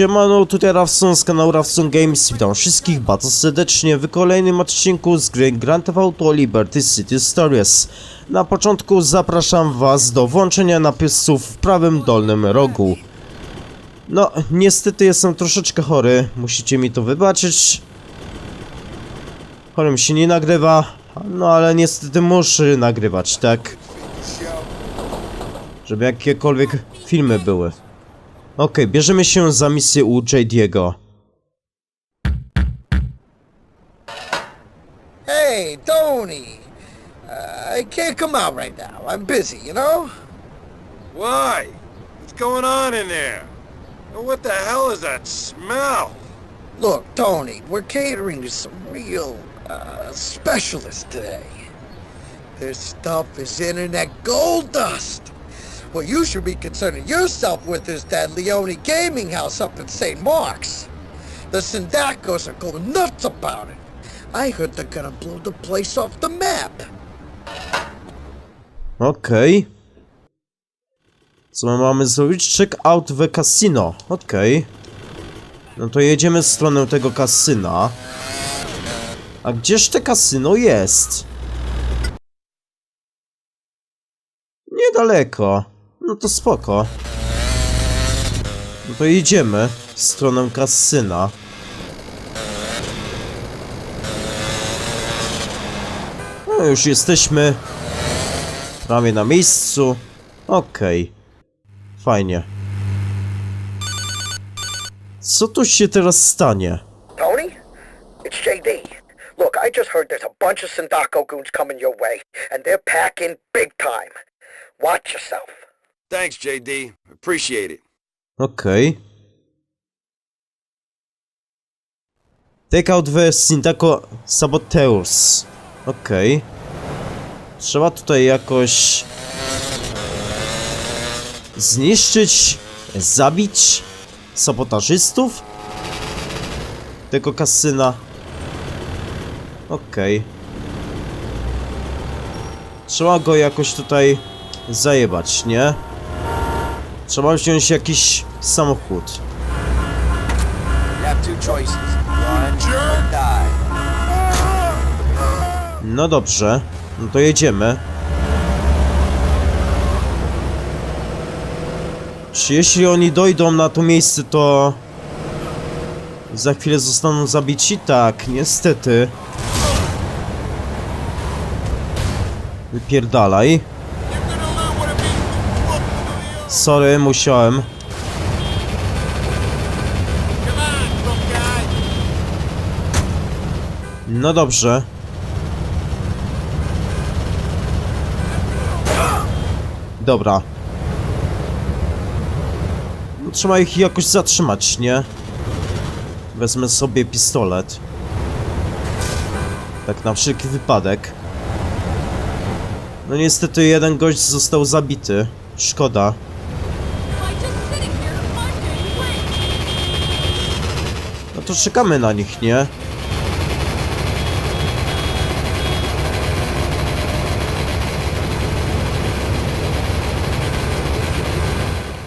Siemano, tutaj Rawson z kanału Rawson Games. Witam wszystkich bardzo serdecznie w kolejnym odcinku z gry Grand Theft Auto Liberty City Stories. Na początku zapraszam was do włączenia napisów w prawym dolnym rogu. No, niestety jestem troszeczkę chory, musicie mi to wybaczyć. Chorym się nie nagrywa, no ale niestety muszę nagrywać, tak? Żeby jakiekolwiek filmy były. Okej, bierzemy się za misję u JD'ego. Hey, Tony. Uh, I can't come out right now. I'm busy, you know? Why? What's going on in there? And what the hell is that smell? Look, Tony, we're catering to some real uh, specialists today. This stuff is internet gold dust. What you should be concerning yourself with is that Leone gaming house up in St. Mark's. The Sindacos are going nuts about it. I heard they're gonna blow the place off the map. Okej. Co my mamy zrobić? Check out the casino. Okej. No to jedziemy w stronę tego kasyna. A gdzież te kasyno jest? Niedaleko. No to spoko. No to jedziemy w stronę kasyna. No już jesteśmy prawie na miejscu. Okej. Fajnie. Co tu się teraz stanie? Tony? It's JD. Look, I just heard there's a bunch of Sindaco goons coming your way, and they're packing big time. Watch yourself. Thanks, JD. Appreciate it. Okej. Take out the Sindaco Saboteurs. Okej. Trzeba tutaj jakoś... Zniszczyć, zabić sabotażystów tego kasyna. Okej. Trzeba go jakoś tutaj zajebać, nie? Trzeba wziąć jakiś samochód. No dobrze, no to jedziemy. Czy jeśli oni dojdą na to miejsce, to za chwilę zostaną zabici? Tak, niestety. Wypierdalaj. Sorry, musiałem. No dobrze. Dobra. No, trzeba ich jakoś zatrzymać, nie? Wezmę sobie pistolet. Tak na wszelki wypadek. No niestety jeden gość został zabity. Szkoda. To czekamy na nich, nie?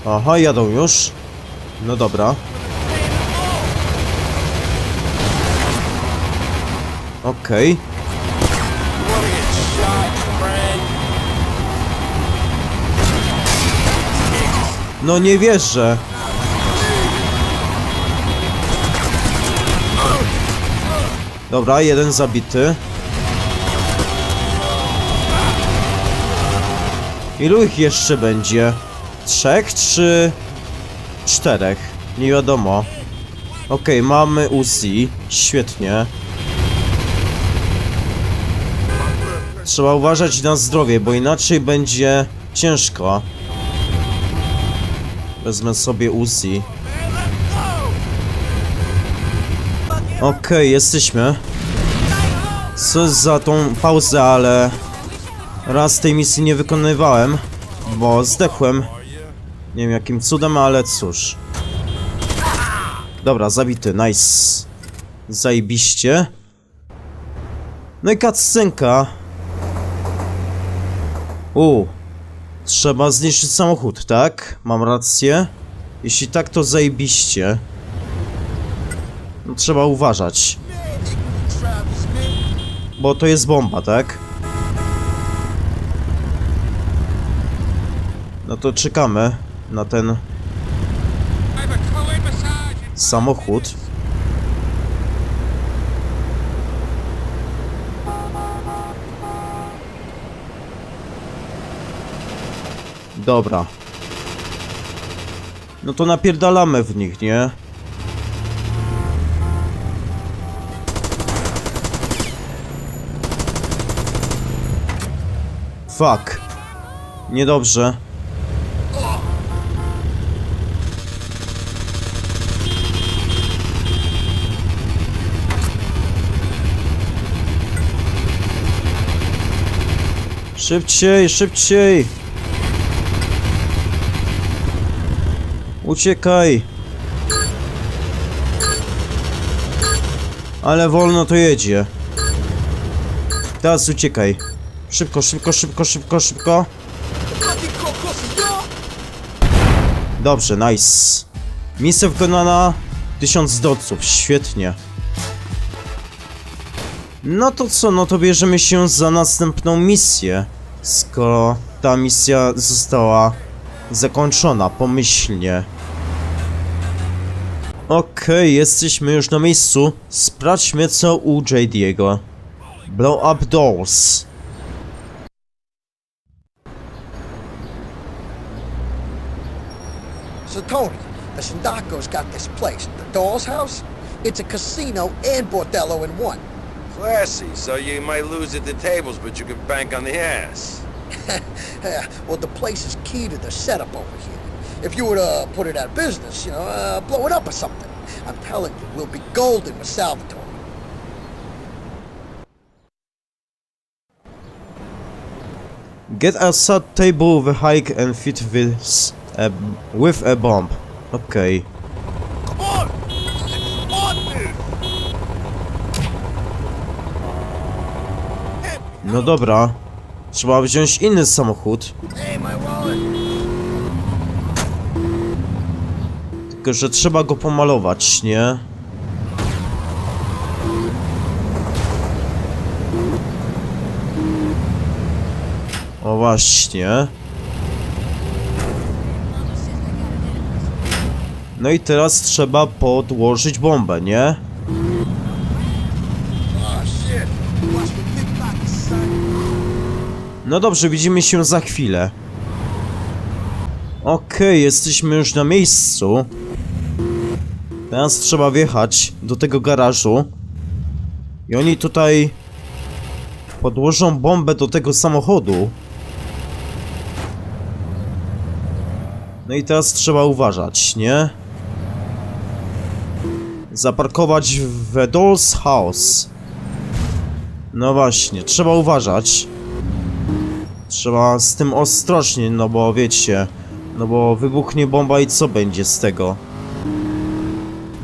Aha, jadą już. No dobra. Okej. No nie wierzę. Dobra, jeden zabity. Ilu ich jeszcze będzie? Trzech czy czterech? Nie wiadomo. Okej, mamy Uzi. Świetnie. Trzeba uważać na zdrowie, bo inaczej będzie ciężko. Wezmę sobie Uzi. Okej, jesteśmy. Co za tą pauzę, ale raz tej misji nie wykonywałem, bo zdechłem. Nie wiem jakim cudem, ale cóż. Dobra, zabity, nice. Zajebiście. No i cutscenka. U. Trzeba zniszczyć samochód, tak? Mam rację? Jeśli tak, to zajebiście. Trzeba uważać. Bo to jest bomba, tak? No to czekamy na ten samochód. Dobra. No to napierdalamy w nich, nie? Fuck. Niedobrze. Szybciej, szybciej! Uciekaj! Ale wolno to jedzie. Teraz uciekaj. Szybko, szybko, szybko, szybko, szybko. Dobrze, nice. Misja wykonana. 1000 dolców, świetnie. No to co, no to bierzemy się za następną misję. Skoro ta misja została zakończona pomyślnie. Okej, jesteśmy już na miejscu. Sprawdźmy co u JD'ego. Blow up doors. Tony, the Sindaco's got this place, the Doll's House. It's a casino and bordello in one. Classy, so you might lose at the tables, but you can bank on the ass. Well, the place is key to the setup over here. If you were to put it out of business, you know, uh, blow it up or something, I'm telling you, we'll be golden with Salvatore. Get a sad table with a hike and fit with a, with a bomb. Okej. Dude! No dobra. Trzeba wziąć inny samochód. Tylko, że trzeba go pomalować, nie? O właśnie. No i teraz trzeba podłożyć bombę, nie? No dobrze, widzimy się za chwilę. Okej, jesteśmy już na miejscu. Teraz trzeba wjechać do tego garażu. I oni tutaj podłożą bombę do tego samochodu. No i teraz trzeba uważać, nie? Zaparkować w Doll's House. No właśnie, trzeba uważać. Trzeba z tym ostrożnie, no bo wiecie, no bo wybuchnie bomba i co będzie z tego?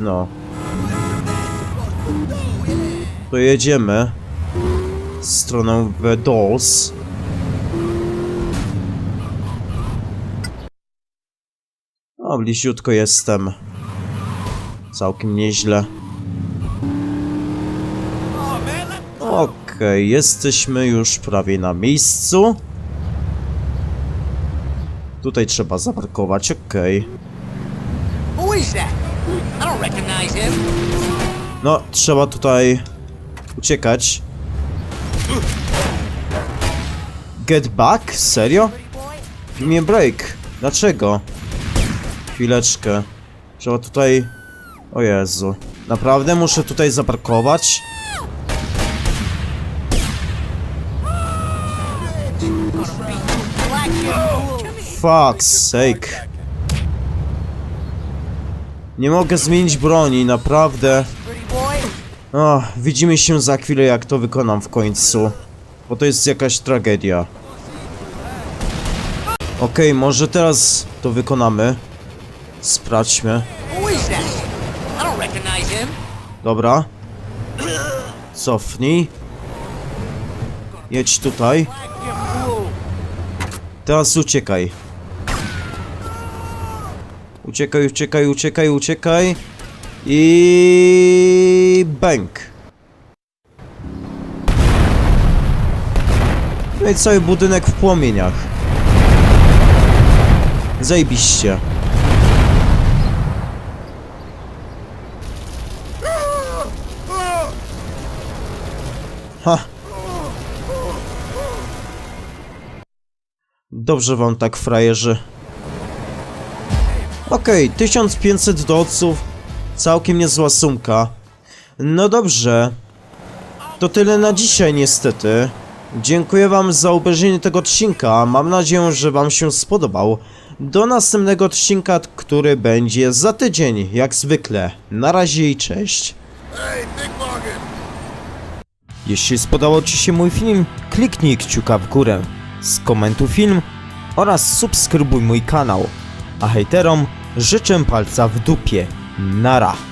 No. To jedziemy w stronę The Dolls. O, bliziutko jestem. Całkiem nieźle. Okej, jesteśmy już prawie na miejscu. Tutaj trzeba zaparkować, okej. Him. No, trzeba tutaj uciekać. Get back? Serio? Nie break. Dlaczego? Chwileczkę. Trzeba tutaj... O Jezu. Naprawdę muszę tutaj zaparkować? Fuck's sake. Nie mogę zmienić broni, naprawdę. O, widzimy się za chwilę jak to wykonam w końcu. Bo to jest jakaś tragedia. Okej, może teraz to wykonamy. Sprawdźmy. Dobra. Cofnij. Jedź tutaj. Teraz uciekaj. Uciekaj, uciekaj, uciekaj, uciekaj. I bęk. No i cały budynek w płomieniach. Zajebiście. Ha. Dobrze wam tak, frajerzy. Okej, 1500 dolców. Całkiem niezła sumka. No dobrze. To tyle na dzisiaj niestety. Dziękuję wam za obejrzenie tego odcinka. Mam nadzieję, że wam się spodobał. Do następnego odcinka, który będzie za tydzień, jak zwykle. Na razie i cześć. Jeśli spodobał Ci się mój film, kliknij kciuka w górę, skomentuj film oraz subskrybuj mój kanał. A hejterom życzę palca w dupie. Nara.